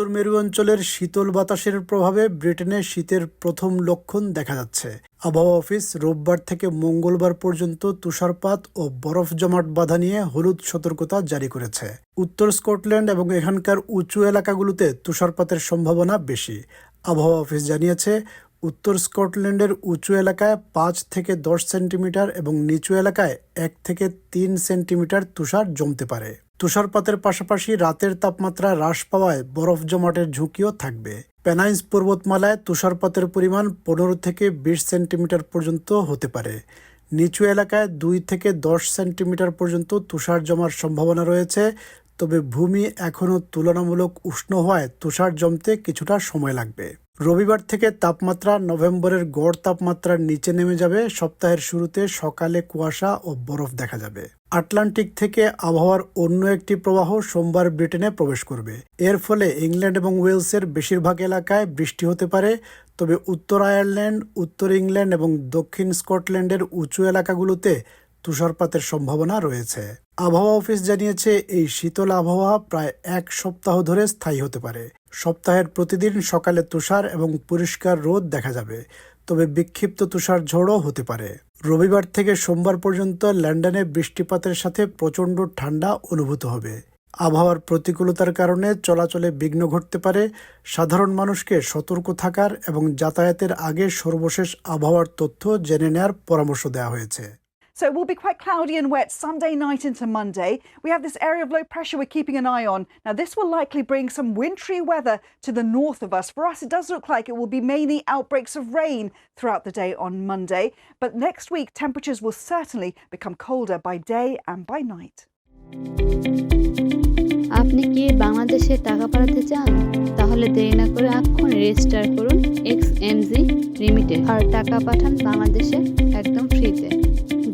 উত্তর মেরু অঞ্চলের শীতল বাতাসের প্রভাবে ব্রিটেনে শীতের প্রথম লক্ষণ দেখা যাচ্ছে। আবহাওয়া অফিস রোববার থেকে মঙ্গলবার পর্যন্ত তুষারপাত ও বরফ জমাট বাধা নিয়ে হলুদ সতর্কতা জারি করেছে। উত্তর স্কটল্যান্ড এবং এখানকার উঁচু এলাকাগুলোতে তুষারপাতের সম্ভাবনা বেশি। আবহাওয়া অফিস জানিয়েছে, উত্তর স্কটল্যান্ডের উঁচু এলাকায় পাঁচ থেকে দশ সেন্টিমিটার এবং নিচু এলাকায় এক থেকে তিন সেন্টিমিটার তুষার জমতে পারে। তুষারপাতের পাশাপাশি রাতের তাপমাত্রা হ্রাস পাওয়ায় বরফ জমাটের ঝুঁকিও থাকবে। প্যানাইন্স পর্বতমালায় তুষারপাতের পরিমাণ পনেরো থেকে বিশ সেন্টিমিটার পর্যন্ত হতে পারে। নিচু এলাকায় দুই থেকে দশ সেন্টিমিটার পর্যন্ত তুষার জমার সম্ভাবনা রয়েছে, তবে ভূমি এখনও তুলনামূলক উষ্ণ হওয়ায় তুষার জমতে কিছুটা সময় লাগবে। রবিবার থেকে তাপমাত্রা নভেম্বরের গড় তাপমাত্রার নিচে নেমে যাবে। সপ্তাহের শুরুতে সকালে কুয়াশা ও বরফ দেখা যাবে। আটলান্টিক থেকে আবহাওয়ার অন্য একটি প্রবাহ সোমবার ব্রিটেনে প্রবেশ করবে। এর ফলে ইংল্যান্ড এবং ওয়েলসের বেশিরভাগ এলাকায় বৃষ্টি হতে পারে। তবে উত্তর আয়ারল্যান্ড, উত্তর ইংল্যান্ড এবং দক্ষিণ স্কটল্যান্ডের উঁচু এলাকাগুলোতে তুষারপাতের সম্ভাবনা রয়েছে। আবহাওয়া অফিস জানিয়েছে, এই শীতল আবহাওয়া প্রায় এক সপ্তাহ ধরে স্থায়ী হতে পারে। সপ্তাহের প্রতিদিন সকালে তুষার এবং পরিষ্কার রোদ দেখা যাবে, তবে বিক্ষিপ্ত তুষার ঝড়ও হতে পারে। রবিবার থেকে সোমবার পর্যন্ত লন্ডনে বৃষ্টিপাতের সাথে প্রচণ্ড ঠান্ডা অনুভূত হবে। আবহাওয়ার প্রতিকূলতার কারণে চলাচলে বিঘ্ন ঘটতে পারে। সাধারণ মানুষকে সতর্ক থাকার এবং যাতায়াতের আগে সর্বশেষ আবহাওয়ার তথ্য জেনে নেওয়ার পরামর্শ দেওয়া হয়েছে। So it will be quite cloudy and wet Sunday night into Monday. We have this area of low pressure we're keeping an eye on. Now, this will likely bring some wintry weather to the north of us. For us, it does look like it will be mainly outbreaks of rain throughout the day on Monday. But next week, temperatures will certainly become colder by day and by night. আপনি কি বাংলাদেশে টাকা পাঠাতে চান তাহলে দেরি না করে এক্ষুনি রেজিস্টার করুন এক্স এনজি লিমিটেড আর টাকা পাঠান বাংলাদেশে একদম ফ্রিতে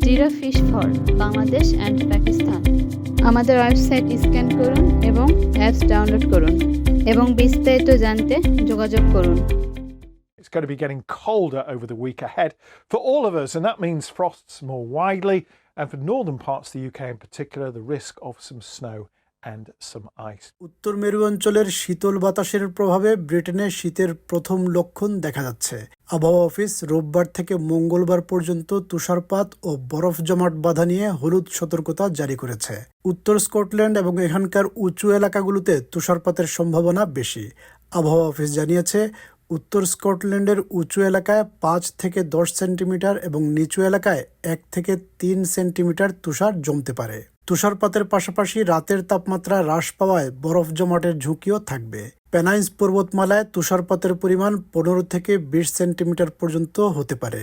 zero fish for Bangladesh and Pakistan আমাদের ওয়েবসাইট স্ক্যান করুন এবং অ্যাপস ডাউনলোড করুন এবং বিস্তারিত জানতে যোগাযোগ করুন It's going to be getting colder over the week ahead for all of us, and that means frosts more widely, and for northern parts of the UK in particular, the risk of some snow and some ice. উত্তর মেরু অঞ্চলের শীতল বাতাসের প্রভাবে ব্রিটেনে শীতের প্রথম লক্ষণ দেখা যাচ্ছে। আবহাওয়া অফিস রোববার থেকে মঙ্গলবার পর্যন্ত তুষারপাত ও বরফ জমাট বাধা নিয়ে হলুদ সতর্কতা জারি করেছে। উত্তর স্কটল্যান্ড এবং এখানকার উঁচু এলাকাগুলোতে তুষারপাতের সম্ভাবনা বেশি। আবহাওয়া অফিস জানিয়েছে, উত্তর স্কটল্যান্ডের উঁচু এলাকায় পাঁচ থেকে দশ সেন্টিমিটার এবং নিচু এলাকায় এক থেকে তিন সেন্টিমিটার তুষার জমতে পারে। তুষারপাতের পাশাপাশি রাতের তাপমাত্রা হ্রাস পাওয়ায় বরফ জমাটের ঝুঁকিও থাকবে। প্যানাইন্স পর্বতমালায় তুষারপাতের পরিমাণ পনেরো থেকে বিশ সেন্টিমিটার পর্যন্ত হতে পারে।